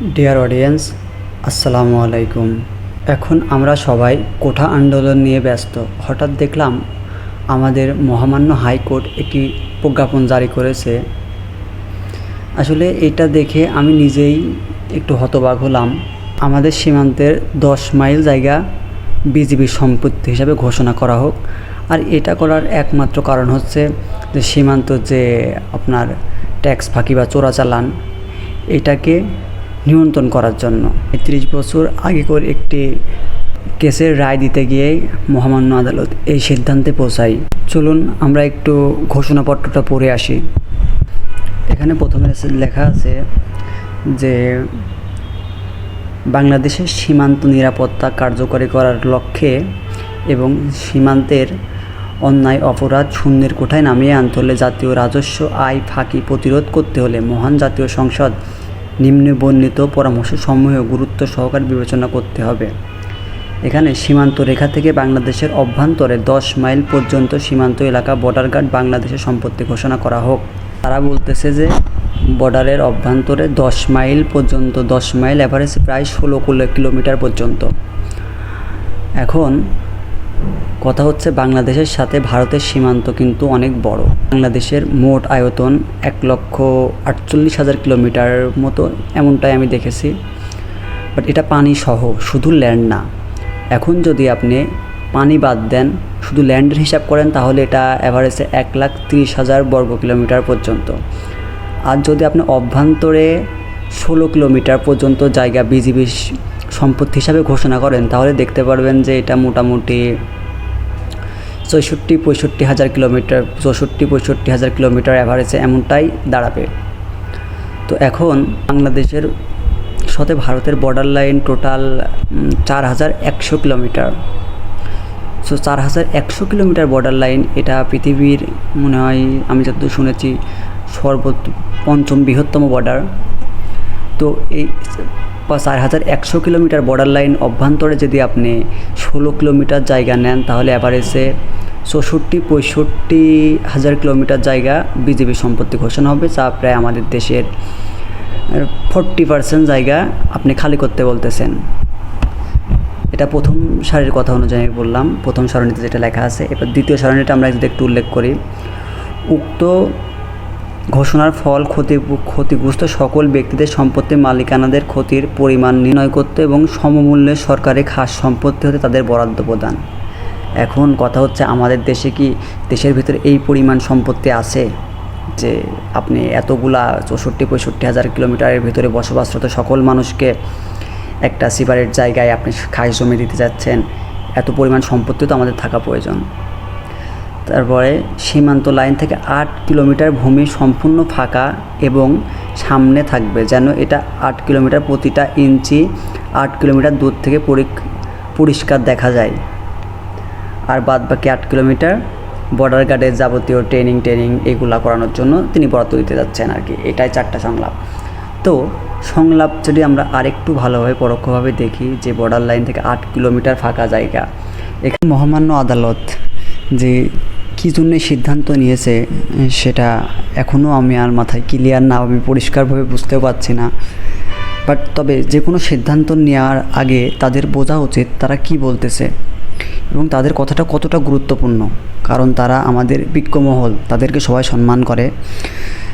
Dear audience আসসালামু আলাইকুম। এখন আমরা সবাই কোঠা আন্দোলন নিয়ে ব্যস্ত। হঠাৎ দেখলাম আমাদের মহামান্য হাইকোর্ট একটি প্রজ্ঞাপন জারি করেছে। আসলে এটা দেখে আমি নিজেই একটু হতবাক হলাম। আমাদের সীমান্তের দশ মাইল জায়গা বিজিবির সম্পত্তি হিসাবে ঘোষণা করা হোক। আর এটা করার একমাত্র কারণ হচ্ছে যে সীমান্ত যে আপনার ট্যাক্স ফাঁকি বা চোরাচালান, এটাকে নিয়ন্ত্রণ করার জন্য। ত্রিশ বছর আগে করে একটি কেসের রায় দিতে গিয়েই মহামান্য আদালত এই সিদ্ধান্তে পৌঁছাই চলুন আমরা একটু ঘোষণাপত্রটা পড়ে আসি। এখানে প্রথমে লেখা আছে যে, বাংলাদেশের সীমান্ত নিরাপত্তা কার্যকরী করার লক্ষ্যে এবং সীমান্তের অন্যায় অপরাধ শূন্যের কোঠায় নামিয়ে আনতে হলে জাতীয় রাজস্ব আয় ফাঁকি প্রতিরোধ করতে হলে মহান জাতীয় সংসদ নিম্নে বর্ণিত পরামর্শ সমূহ গুরুত্ব সহকারে বিবেচনা করতে হবে। এখানে সীমান্ত রেখা থেকে বাংলাদেশের অভ্যন্তরে দশ মাইল পর্যন্ত সীমান্ত এলাকা বর্ডার গার্ড বাংলাদেশের সম্পত্তি ঘোষণা করা হোক। তারা বলতেছে যে বর্ডারের অভ্যন্তরে দশ মাইল পর্যন্ত, দশ মাইল অ্যাভারেজ প্রায় ষোলো কিলোমিটার পর্যন্ত। এখন কথা হচ্ছে বাংলাদেশের সাথে ভারতের সীমান্ত কিন্তু অনেক বড়। বাংলাদেশের মোট আয়তন এক লক্ষ আটচল্লিশ হাজার কিলোমিটার মতো, এমনটাই আমি দেখেছি। বাট এটা পানি সহ, শুধু ল্যান্ড না। এখন যদি আপনি পানি বাদ দেন, শুধু ল্যান্ডের হিসাব করেন, তাহলে এটা অ্যাভারেজে এক লাখ তিরিশ হাজার বর্গ কিলোমিটার পর্যন্ত। আর যদি আপনি অভ্যন্তরে ষোলো কিলোমিটার পর্যন্ত জায়গা, বিজিবি সম্পত্তি হিসাবে ঘোষণা করেন, তাহলে দেখতে পারবেন যে এটা মোটামুটি চৌষট্টি পঁয়ষট্টি হাজার কিলোমিটার, চৌষট্টি পঁয়ষট্টি হাজার কিলোমিটার অ্যাভারেজে এমনটাই দাঁড়াবে। তো এখন বাংলাদেশের সাথে ভারতের বর্ডার লাইন টোটাল চার হাজার একশো কিলোমিটার। সো চার হাজার একশো কিলোমিটার বর্ডার লাইন এটা পৃথিবীর মনে হয়, আমি যতদূর শুনেছি সর্ব পঞ্চম বৃহত্তম বর্ডার তো এই চার হাজার একশো কিলোমিটার বর্ডার লাইন অভ্যন্তরে যদি আপনি ষোলো কিলোমিটার জায়গা নেন, তাহলে অ্যাভারেজে চৌষট্টি, পঁয়ষট্টি হাজার কিলোমিটার জায়গা বিজেপি সম্পত্তি ঘোষণা হবে, যা প্রায় আমাদের দেশের ফোরটি পার্সেন্ট জায়গা আপনি খালি করতে বলতেছেন। এটা প্রথম সারির কথা অনুযায়ী বললাম, প্রথম সারণীতে যেটা লেখা আছে, এবার দ্বিতীয় সারণীটা আমরা যদি একটু উল্লেখ করি। উক্ত ঘোষণার ফল ক্ষতি, ক্ষতিগ্রস্ত সকল ব্যক্তিদের সম্পত্তির মালিকানাদের ক্ষতির পরিমাণ নির্ণয় করতে এবং সমমূল্যে সরকারি খাস সম্পত্তি হতে তাদের বরাদ্দ প্রদান। এখন কথা হচ্ছে, আমাদের দেশে কি দেশের ভিতরে এই পরিমাণ সম্পত্তি আছে যে আপনি এতগুলা চৌষট্টি, পঁয়ষট্টি হাজার কিলোমিটারের ভিতরে বসবাসরত সকল মানুষকে একটা সিপারেট জায়গায় আপনি খাস জমি দিতে যাচ্ছেন? এত পরিমাণ সম্পত্তি তো আমাদের থাকা প্রয়োজন। তারপরে সীমান্ত লাইন থেকে আট কিলোমিটার ভূমি সম্পূর্ণ ফাঁকা এবং সামনে থাকবে, যেন এটা আট কিলোমিটার প্রতিটা ইঞ্চি, আট কিলোমিটার দূর থেকে পরিষ্কার দেখা যায়। আর বাদ বাকি আট কিলোমিটার বর্ডার গার্ডের যাবতীয় ট্রেনিং ট্রেনিং এগুলো করানোর জন্য তিনি বরাদ্দ দিতে যাচ্ছেন আর কি। এটাই চারটা সংলাপ। তো সংলাপ যদি আমরা আরেকটু ভালোভাবে, পরোক্ষভাবে দেখি যে বর্ডার লাইন থেকে আট কিলোমিটার ফাঁকা জায়গা, এখানে মহামান্য আদালত যে কী জন্য সিদ্ধান্ত নিয়েছে, সেটা এখনও আমি আর মাথায় ক্লিয়ার না, আমি পরিষ্কারভাবে বুঝতেও পারছি না। বাট তবে যে কোনো সিদ্ধান্ত নেওয়ার আগে তাদের বোঝা উচিত তারা কি বলতেছে এবং তাদের কথাটা কতটা গুরুত্বপূর্ণ। কারণ তারা আমাদের বিজ্ঞমহল তাদেরকে সবাই সম্মান করে,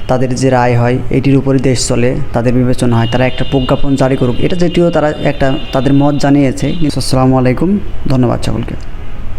তাদের যে রায় হয়, এটির উপরে দেশ চলে, তাদের বিবেচনা হয়, তারা একটা প্রজ্ঞাপন জারি করুক। এটা যেটিও তারা একটা, তাদের মত জানিয়েছে। আসসালামু আলাইকুম, ধন্যবাদ সকলকে।